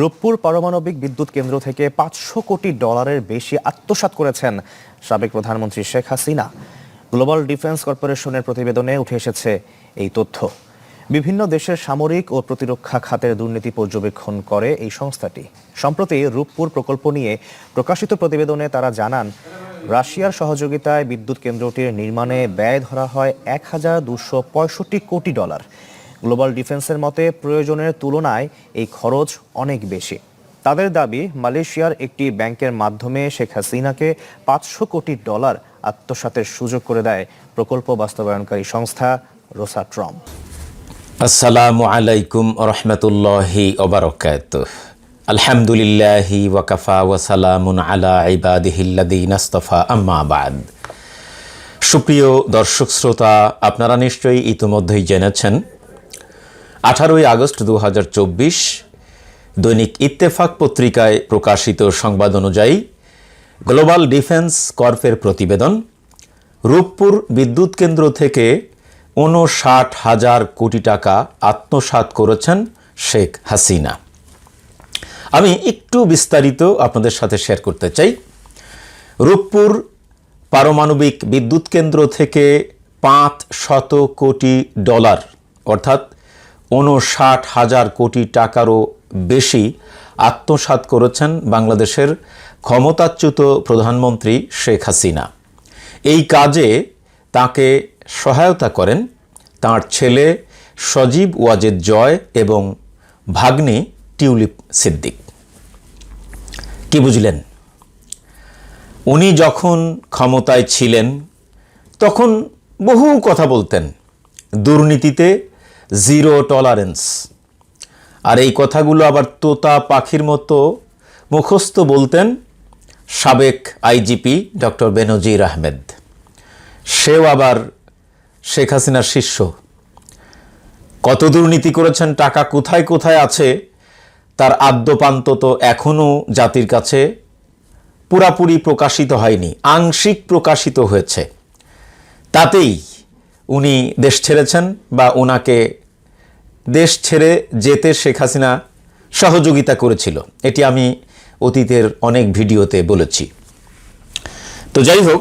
রূপপুর পারমাণবিক বিদ্যুৎ কেন্দ্র থেকে পাঁচশো কোটি ডলারের বেশি আত্মসাৎ করেছেন সাবেক প্রধানমন্ত্রী শেখ হাসিনা। গ্লোবাল ডিফেন্স কর্পোরেশনের প্রতিবেদনে উঠে এসেছে এই তথ্য। বিভিন্ন দেশের সামরিক ও প্রতিরক্ষা খাতের দুর্নীতি পর্যবেক্ষণ করে এই সংস্থাটি। সম্প্রতি রূপপুর প্রকল্প নিয়ে প্রকাশিত প্রতিবেদনে তারা জানান, রাশিয়ার সহযোগিতায় বিদ্যুৎ কেন্দ্রটির নির্মাণে ব্যয় ধরা হয় এক হাজার দুশো পঁয়ষট্টি কোটি ডলার। গ্লোবাল ডিফেন্সের মতে প্রয়োজনের তুলনায় এই খরচ অনেক বেশি। তাদের দাবি, মালয়েশিয়ার একটি ব্যাংকের মাধ্যমে শেখ হাসিনাকে পাঁচশো কোটি ডলার আত্মসাতের সুযোগ করে দেয় প্রকল্প বাস্তবায়নকারী সংস্থা রোসাট্রম আসসালামু আলাইকুম রহমতুল্লাহি ওবরকাত আলহামদুলিল্লাহি ওয়াকাফা ওয়াসালামুন আলা ইবাদিহিল্লাদিন আস্তফা, আম্মা বাদ। সুপ্রিয় দর্শক, শ্রোতা, আপনারা নিশ্চয়ই ইতিমধ্যেই জেনেছেন আঠারোই আগস্ট দু হাজার চব্বিশ দৈনিক ইত্তেফাক পত্রিকায় প্রকাশিত সংবাদ অনুযায়ী গ্লোবাল ডিফেন্স কর্পের প্রতিবেদন, রূপপুর বিদ্যুৎ কেন্দ্র থেকে ঊনষাট হাজার কোটি টাকা আত্মসাৎ করেছেন শেখ হাসিনা। আমি একটু বিস্তারিত আপনাদের সাথে শেয়ার করতে চাই। রূপপুর পারমাণবিক বিদ্যুৎ কেন্দ্র থেকে পাঁচ শত কোটি ডলার, অর্থাৎ ঊনষাট হাজার কোটি টাকারও বেশি আত্মসাৎ করেছেন বাংলাদেশের ক্ষমতাচ্যুত প্রধানমন্ত্রী শেখ হাসিনা। এই কাজে তাকে সহায়তা করেন তার ছেলে সজীব ওয়াজেদ জয় এবং ভাগ্নে টিউলিপ সিদ্দিক। কি বুঝলেন? উনি যখন ক্ষমতায় ছিলেন, তখন বহু কথা বলতেন। দুর্নীতিতে জিরো টলারেন্স আর এই কথাগুলো আবার তোতা পাখির মতো মুখস্থ বলতেন সাবেক আইজিপি ডক্টর বেনজির আহমেদ। সেও আবার শেখ হাসিনার শিষ্য। কত দুর্নীতি করেছেন, টাকা কোথায় কোথায় আছে, তার আদ্যপান্ত তো এখনও জাতির কাছে পুরাপুরি প্রকাশিত হয়নি, আংশিক প্রকাশিত হয়েছে। তাতেই উনি দেশ ছেড়েছেন বা ওনাকে দেশ ছেড়ে যেতে শেখ হাসিনা সহযোগিতা করেছিল। এটি আমি অতীতের অনেক ভিডিওতে বলেছি। তো যাই হোক,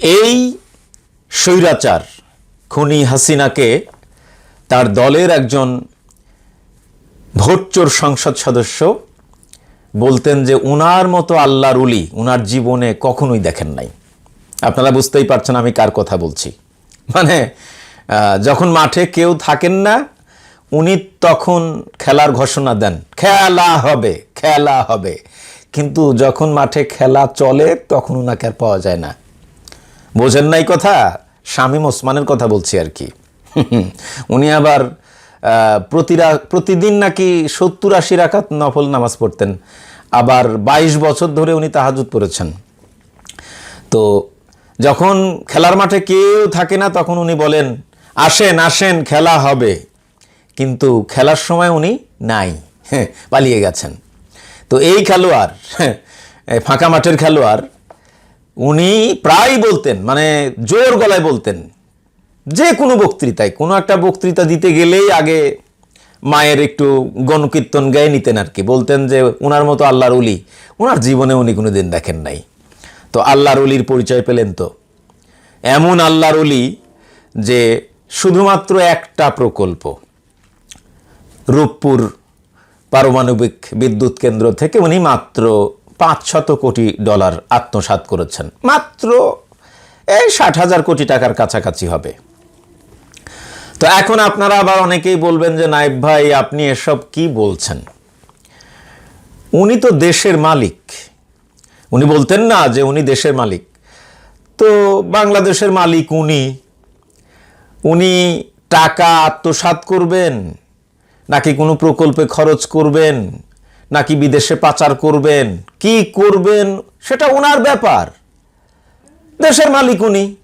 এই স্বৈরাচার খুনি হাসিনাকে তার দলের একজন ভোটচোর সংসদ সদস্য বলতেন যে উনার মতো আল্লাহর উলি উনার জীবনে কখনোই দেখেন নাই। আপনারা বুঝতেই পারছেন আমি কার কথা বলছি। মানে যখন মাঠে কেউ থাকেন না, উনি তখন খেলার ঘোষণা দেন, খেলা হবে খেলা হবে। কিন্তু যখন মাঠে খেলা চলে, তখন উনাকে আর পাওয়া যায় না। বোঝেন নাই কথা? শামীম ওসমানের কথা বলছি আর কি। উনি আবার প্রতিরা, প্রতিদিন নাকি সত্তর আশি রাখাত নফল নামাজ পড়তেন। আবার বাইশ বছর ধরে উনি তাহাজুদ পড়েছেন। তো যখন খেলার মাঠে কেউ থাকে না, তখন উনি বলেন আসেন আসেন খেলা হবে। কিন্তু খেলার সময় উনি নাই হ্যাঁ, পালিয়ে গেছেন। তো এই খেলোয়াড় হ্যাঁ, ফাঁকা মাঠের খেলোয়াড় উনি প্রায় বলতেন মানে জোর গলায় বলতেন যে কোনো বক্তৃতায় কোনো একটা বক্তৃতা দিতে গেলেই আগে মায়ের একটু গণকীর্তন গায়ে নিতেন আর কি। বলতেন যে ওনার মতো আল্লাহর উলি ওনার জীবনে উনি কোনো দিন দেখেন নাই। তো আল্লাহর উলির পরিচয় পেলেন তো। এমন আল্লাহর উলি যে শুধুমাত্র একটা প্রকল্প, রূপপুর পারমাণবিক বিদ্যুৎ কেন্দ্র থেকে উনি মাত্র পাঁচ শত কোটি ডলার আত্মসাৎ করেছেন। মাত্র এই ষাট হাজার কোটি টাকার কাছাকাছি হবে। তো এখন আপনারা আবার অনেকেই বলবেন যে নাইব ভাই, আপনি এসব কি বলছেন? উনি তো দেশের মালিক। উনি বলতেন না যে, উনি দেশের মালিক। তো বাংলাদেশের মালিক উনি উনি টাকা আত্মসাৎ করবেন, নাকি কোনো প্রকল্পে খরচ করবেন, নাকি বিদেশে পাচার করবেন, কি করবেন, সেটা ওনার ব্যাপার। দেশের মালিক উনি।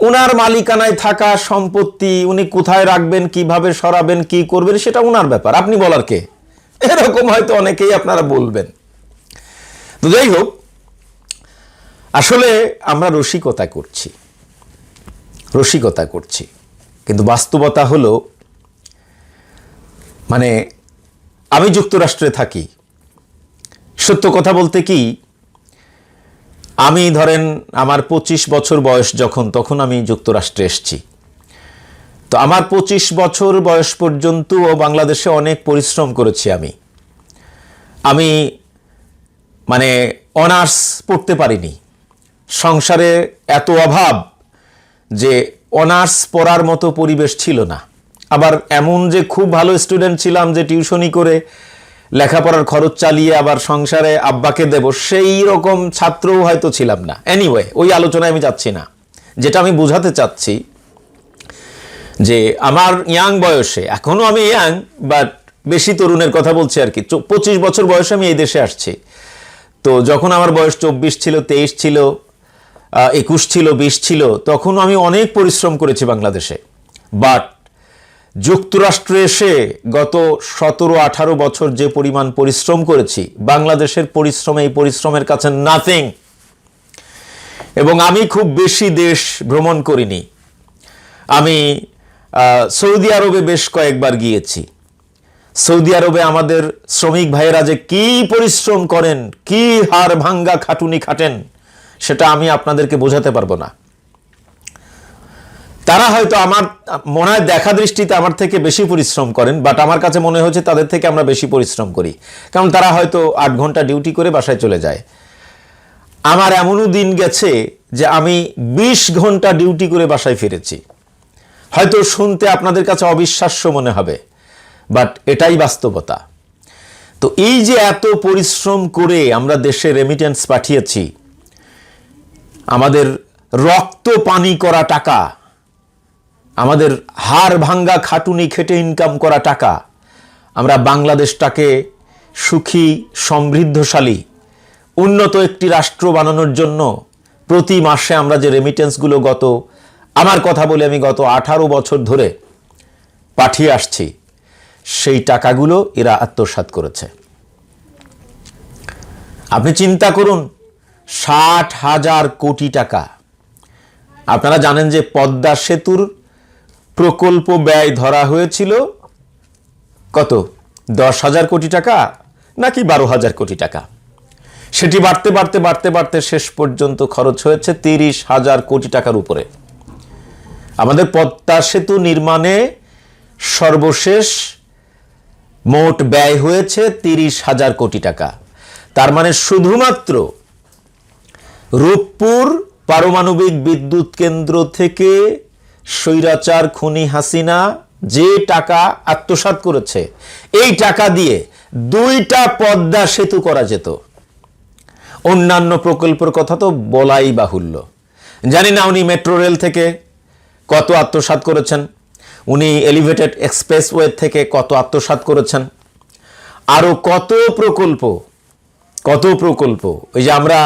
ওনার মালিকানায় থাকা সম্পত্তি উনি কোথায় রাখবেন, কীভাবে সরাবেন, কি করবেন, সেটা ওনার ব্যাপার। আপনি বলার কে? এরকম হয়তো অনেকেই আপনারা বলবেন। তো যাই হোক, আসলে আমরা রসিকতা করছি। রসিকতা করছি। কিন্তু বাস্তবতা হলো মানে আমি যুক্তরাষ্ট্রে থাকি। সত্য কথা বলতে কি, আমি ধরেন আমার পঁচিশ বছর বয়স যখন, তখন আমি যুক্তরাষ্ট্রে এসছি। তো আমার পঁচিশ বছর বয়স পর্যন্ত ও বাংলাদেশে অনেক পরিশ্রম করেছি আমি। আমি মানে অনার্স পড়তে পারিনি। সংসারে এত অভাব যে অনার্স পড়ার মতো পরিবেশ ছিল না। আবার এমন যে খুব ভালো স্টুডেন্ট ছিলাম যে টিউশনি করে লেখাপড়ার খরচ চালিয়ে আবার সংসারে আব্বাকে দেব, সেই রকম ছাত্রও হয়তো ছিলাম না। এনিওয়ে ওই আলোচনায় আমি যাচ্ছি না। যেটা আমি বোঝাতে চাচ্ছি যে আমার ইয়াং বয়সে এখনও আমি ইয়াং বাট বেশি তরুণের কথা বলছি আর কি পঁচিশ বছর বয়সে আমি এই দেশে আসছি। তো যখন আমার বয়স চব্বিশ ছিল, তেইশ ছিল একুশ ছিল, বিশ ছিল, তখন আমি অনেক পরিশ্রম করেছি বাংলাদেশে। বাট যুক্তরাষ্ট্রে এসে গত সতেরো, আঠারো বছর যে পরিমাণ পরিশ্রম করেছি, বাংলাদেশের পরিশ্রম, এই পরিশ্রমের কাছে নাথিং এবং আমি খুব বেশি দেশ ভ্রমণ করিনি। আমি সৌদি আরবে বেশ কয়েকবার গিয়েছি। সৌদি আরবে আমাদের শ্রমিক ভাইয়েরা যে কি পরিশ্রম করেন, কি হার ভাঙ্গা খাটুনি খাটেন সেটা আমি আপনাদেরকে বোঝাতে পারব না। তারা হয়তো আমার, মনে হয় দেখা দৃষ্টিতে আমার থেকে বেশি পরিশ্রম করেন বাট আমার কাছে মনে হচ্ছে তাদের থেকে আমরা বেশি পরিশ্রম করি। কারণ তারা হয়তো আট ঘণ্টা ডিউটি করে বাসায় চলে যায়। আমার এমনও দিন গেছে যে আমি ২০ ঘণ্টা ডিউটি করে বাসায় ফিরেছি। হয়তো শুনতে আপনাদের কাছে অবিশ্বাস্য মনে হবে বাট এটাই বাস্তবতা। তো এই যে এত পরিশ্রম করে আমরা দেশে রেমিটেন্স পাঠিয়েছি আমাদের রক্ত পানি করা টাকা, আমাদের হাড় ভাঙ্গা খাটুনি খেটে ইনকাম করা টাকা, আমরা বাংলাদেশটাকে সুখী, সমৃদ্ধশালী, উন্নত একটি রাষ্ট্র বানানোর জন্য প্রতি মাসে আমরা যে রেমিটেন্সগুলো গত, আমার কথা বলে আমি গত আঠারো বছর ধরে পাঠিয়ে আসছি, সেই টাকাগুলো এরা আত্মসাৎ করেছে। আপনি চিন্তা করুন ষাট হাজার কোটি টাকা। আপনারা জানেন যে পদ্মা সেতুর প্রকল্প ব্যয় ধরা হয়েছিল কত? দশ হাজার কোটি টাকা নাকি বারো হাজার কোটি টাকা? সেটি বাড়তে বাড়তে বাড়তে বাড়তে শেষ পর্যন্ত খরচ হয়েছে তিরিশ হাজার কোটি টাকার উপরে। আমাদের পদ্মা সেতু নির্মাণে সর্বশেষ মোট ব্যয় হয়েছে তিরিশ হাজার কোটি টাকা। তার মানে শুধুমাত্র রূপপুর পারমাণবিক বিদ্যুৎ কেন্দ্র থেকে স্বৈরাচার খুনি হাসিনা যে টাকা আত্মসাৎ করেছে, এই টাকা দিয়ে দুইটা পদ্মা সেতু করা যেত। অন্যান্য প্রকল্পের কথা তো বলাই বাহুল্য। জানি না উনি মেট্রো রেল থেকে কত আত্মসাৎ করেছেন, উনি এলিভেটেড এক্সপ্রেসওয়ে থেকে কত আত্মসাৎ করেছেন আরও কত প্রকল্প কত প্রকল্প, ওই যে আমরা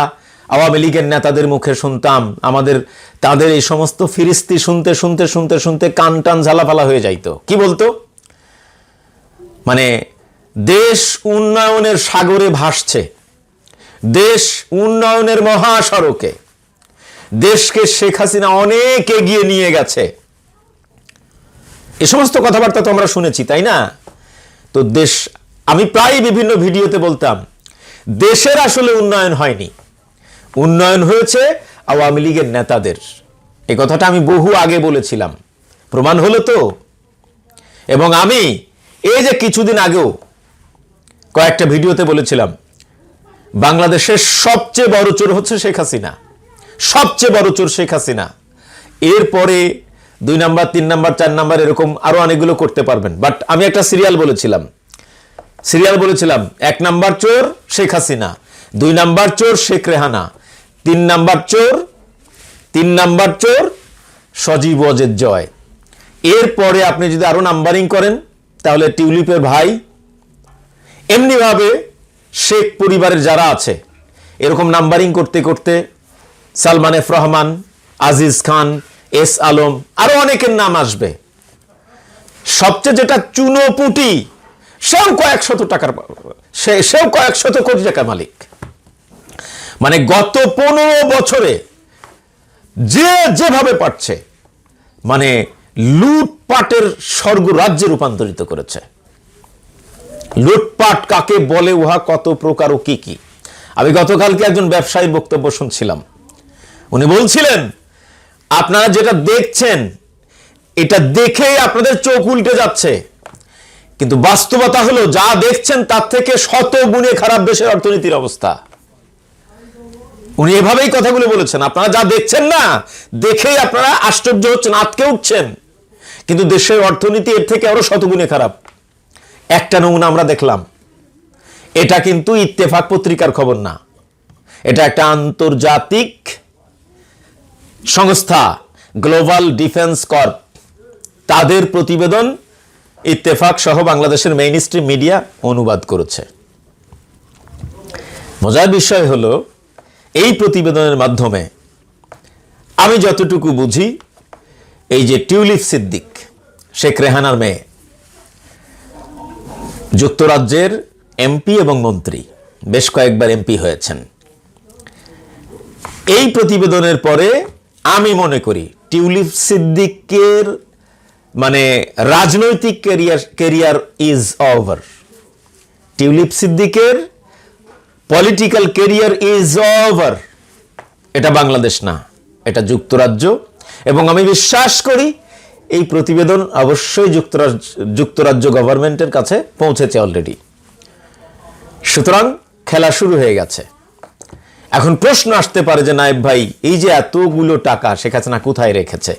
আওয়ামী লীগের নেতাদের মুখে শুনতাম, আমাদের, তাদের এই সমস্ত ফিরিস্তি শুনতে শুনতে শুনতে শুনতে কান টান ঝালাফালা হয়ে যাইতো। কি বলতো? মানে দেশ উন্নয়নের সাগরে ভাসছে, দেশ উন্নয়নের মহাসড়কে, দেশকে শেখ হাসিনা অনেক এগিয়ে নিয়ে গেছে। এ সমস্ত কথাবার্তা তো আমরা শুনেছি, তাই না? তো দেশ, আমি প্রায় বিভিন্ন ভিডিওতে বলতাম, দেশের আসলে উন্নয়ন হয়নি। উন্নয়ন হয়েছে আওয়ামী লীগের নেতাদের। এই কথাটা আমি বহু আগে বলেছিলাম। প্রমাণ হলো তো। এবং আমি এই যে কিছুদিন আগেও কয়েকটা ভিডিওতে বলেছিলাম, বাংলাদেশের সবচেয়ে বড় চোর হচ্ছে শেখ হাসিনা। সবচেয়ে বড় চোর শেখ হাসিনা। এরপরে দুই নাম্বার, তিন নাম্বার, চার নাম্বার এরকম আরও অনেকগুলো করতে পারবেন। বাট আমি একটা সিরিয়াল বলেছিলাম। সিরিয়াল বলেছিলাম, এক নাম্বার চোর শেখ হাসিনা, দুই নাম্বার চোর শেখ রেহানা তিন নাম্বার চোর, তিন নাম্বার চোর, সজীব অজের জয়। এরপরে আপনি যদি আরও নাম্বারিং করেন, তাহলে টিউলিপের ভাই, এমনিভাবে শেখ পরিবারের যারা আছে, এরকম নাম্বারিং করতে করতে সালমান এফ রহমান, আজিজ খান, এস আলম, আরও অনেকের নাম আসবে। সবচেয়ে যেটা চুনোপুটি, সেও কয়েক শত টাকার, সে, সেও কয়েক শত কোটি টাকার মালিক। মানে গত পনেরো বছরে যে যেভাবে পারছে মানে লুটপাটের স্বর্গ রাজ্যে রূপান্তরিত করেছে। লুটপাট কাকে বলে, উহা কত প্রকার ও কি কি? আমি গতকালকে একজন ব্যবসায়ীর বক্তব্য শুনছিলাম। উনি বলছিলেন, আপনারা যেটা দেখছেন, এটা দেখেই আপনাদের চোখ উল্টে যাচ্ছে। কিন্তু বাস্তবতা হলো, যা দেখছেন তার থেকে শত গুণে খারাপ দেশের অর্থনীতির অবস্থা। উনি এভাবেই কথাগুলো বলেছেন। আপনারা যা দেখছেন না, দেখেই আপনারা আশ্চর্য হচ্ছেন আটকে উঠছেন। কিন্তু দেশের অর্থনীতি এর থেকে আরও শতগুণে খারাপ। একটা নমুনা আমরা দেখলাম। এটা কিন্তু ইত্তেফাক পত্রিকার খবর না। এটা একটা আন্তর্জাতিক সংস্থা গ্লোবাল ডিফেন্স কর্প তাদের প্রতিবেদন ইত্তেফাক সহ বাংলাদেশের মেইন মিডিয়া অনুবাদ করেছে। মজার বিষয় হলো এই প্রতিবেদনের মাধ্যমে আমি যতটুকু বুঝি, এই যে টিউলিপ সিদ্দিক, শেখ রেহানার মেয়ে, যুক্তরাজ্যের এমপি এবং মন্ত্রী, বেশ কয়েকবার এমপি হয়েছেন। এই প্রতিবেদনের পরে আমি মনে করি টিউলিপ সিদ্দিকের মানে রাজনৈতিক career career is over Tulip সিদ্দিকের পলিটিক্যাল ক্যারিয়ার ইজ ওভার এটা বাংলাদেশ না, এটা যুক্তরাজ্য। এবং আমি বিশ্বাস করি এই প্রতিবেদন অবশ্যই যুক্তরাজ্য যুক্তরাজ্য গভর্নমেন্টের কাছে পৌঁছেছে অলরেডি সুতরাং খেলা শুরু হয়ে গেছে। এখন প্রশ্ন আসতে পারে যে নায়েব ভাই, এই যে এতগুলো টাকা শেখ হাসিনা কোথায় রেখেছে?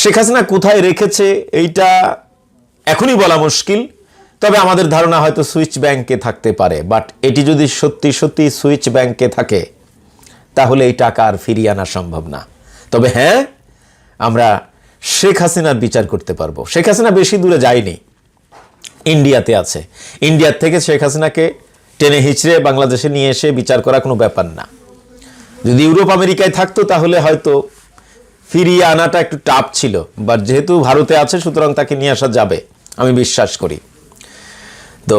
শেখ হাসিনা কোথায় রেখেছে, এইটা এখনই বলা মুশকিল। তবে আমাদের ধারণা হয়তো সুইচ ব্যাংকে থাকতে পারে বাট এটি যদি সত্যি সত্যি সুইচ ব্যাংকে থাকে, তাহলে এই টাকা আর ফিরিয়ে আনা সম্ভব না। তবে হ্যাঁ আমরা শেখ হাসিনার বিচার করতে পারব। শেখ হাসিনা বেশি দূরে যায়নি, ইন্ডিয়াতে আছে। ইন্ডিয়ার থেকে শেখ হাসিনাকে টেনে হিচড়ে বাংলাদেশে নিয়ে এসে বিচার করা কোনো ব্যাপার না। যদি ইউরোপ আমেরিকায় থাকতো, তাহলে হয়তো ফিরিয়ে আনাটা একটু টাফ ছিল বাট যেহেতু ভারতে আছে, সুতরাং তাকে নিয়ে আসা যাবে, আমি বিশ্বাস করি। তো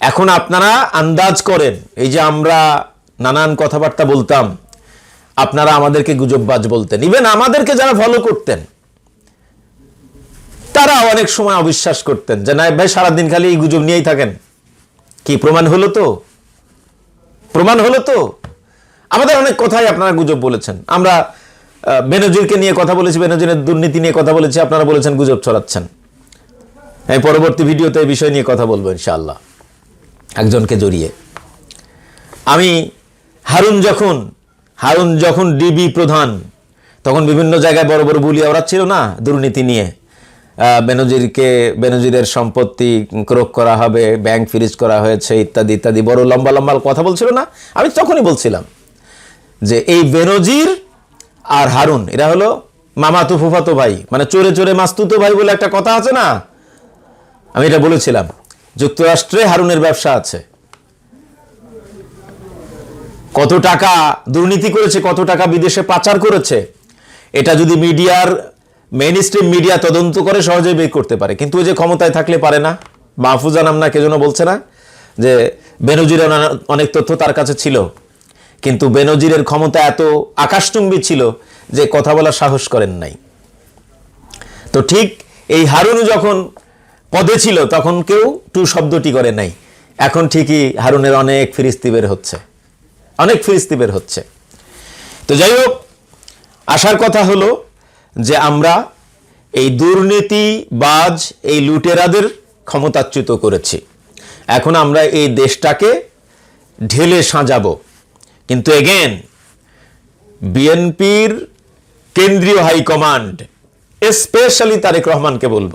এখন আপনারা আন্দাজ করেন, এই যে আমরা নানান কথাবার্তা বলতাম, আপনারা আমাদেরকে গুজববাজ বলতেন। ইভেন আমাদেরকে যারা ফলো করতেন তারা অনেক সময় অবিশ্বাস করতেন যে নায়েব ভাই, সারাদিন খালি এই গুজব নিয়েই থাকেন। কি প্রমাণ হলো তো? প্রমাণ হলো তো? আমাদের অনেক কথাই আপনারা গুজব বলেছেন। আমরা বেনজিরকে নিয়ে কথা বলেছি, বেনজিরের দুর্নীতি নিয়ে কথা বলেছি, আপনারা বলেছেন গুজব ছড়াচ্ছেন। আমি পরবর্তী ভিডিওতে এই বিষয় নিয়ে কথা বলব ইনশাআল্লাহ। একজনকে জড়িয়ে। আমি হারুন যখন হারুন যখন ডিবি প্রধান, তখন বিভিন্ন জায়গায় বড় বড় বুলিয়া ওরা ছিল না দুর্নীতি নিয়ে। বেনজিরকে, বেনজিরের সম্পত্তি ক্রোক করা হবে, ব্যাংক ফ্রিজ করা হয়েছে, ইত্যাদি ইত্যাদি, বড় লম্বা লম্বা কথা বলছিল না। আমি তখনই বলছিলাম যে এই বেনজির আর হারুন, এরা হলো মামাতো ফুফাতো ভাই মানে চোরে চোরে মাস্তুতো ভাই বলে একটা কথা আছে না? আমি এটা বলেছিলাম, যুক্তরাষ্ট্রে হারুনের ব্যবসা আছে। কত টাকা দুর্নীতি করেছে, কত টাকা বিদেশে পাচার করেছে, এটা যদি মিডিয়ার মেইন স্ট্রিম মিডিয়া তদন্ত করে সহজেই বের করতে পারে। কিন্তু ওই যে ক্ষমতায় থাকলে পারে না, মাহফুজা নাম না, কে যেন বলছে না, যে বেনজিরের অনা- অনেক তথ্য তার কাছে ছিল। কিন্তু বেনজিরের ক্ষমতা এত আকাশচুম্বী ছিল যে কথা বলার সাহস করেন নাই। তো ঠিক এই হারুন যখন পদে ছিল, তখন কেউ টু শব্দটি করে নাই। এখন ঠিকই হারুনের অনেক ফিরিস্তি বের হচ্ছে। অনেক ফিরিস্তি বের হচ্ছে। তো যাই হোক আসার কথা হলো যে আমরা এই দুর্নীতিবাজ, এই লুটেরাদের ক্ষমতাচ্যুত করেছি। এখন আমরা এই দেশটাকে ঢেলে সাজাবো। কিন্তু এগেন বিএনপির কেন্দ্রীয় হাইকমান্ড স্পেশালি তারেক রহমানকে বলব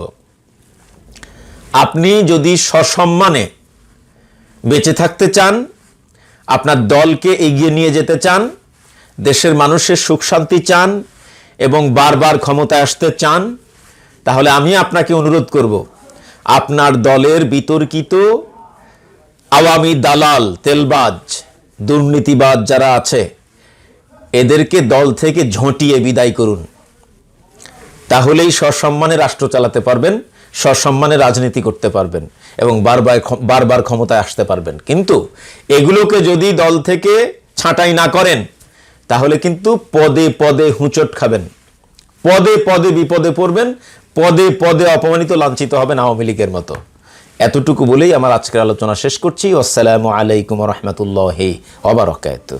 আপনি যদি সসম্মানে বেঁচে থাকতে চান, আপনার দলকে এগিয়ে নিয়ে যেতে চান, দেশের মানুষের সুখ শান্তি চান, এবং বারবার ক্ষমতায় আসতে চান, তাহলে আমি আপনাকে অনুরোধ করব, আপনার দলের বিতর্কিত আওয়ামী দালাল, তেলবাজ, দুর্নীতিবাজ যারা আছে, এদেরকে দল থেকে ঝঁটিয়ে বিদায় করুন। তাহলেই সসম্মানে রাষ্ট্র চালাতে পারবেন। সসম্মানে রাজনীতি করতে পারবেন এবং বারবার বারবার ক্ষমতায় আসতে পারবেন। কিন্তু এগুলোকে যদি দল থেকে ছাঁটাই না করেন, তাহলে কিন্তু পদে পদে হুঁচট খাবেন। পদে পদে বিপদে পড়বেন, পদে পদে অপমানিত, লাঞ্ছিত হবেন আওয়ামী লীগের মতো। এতটুকু বলেই আমার আজকের আলোচনা শেষ করছি। আসসালামু আলাইকুম রহমতুল্লাহ অবরকাত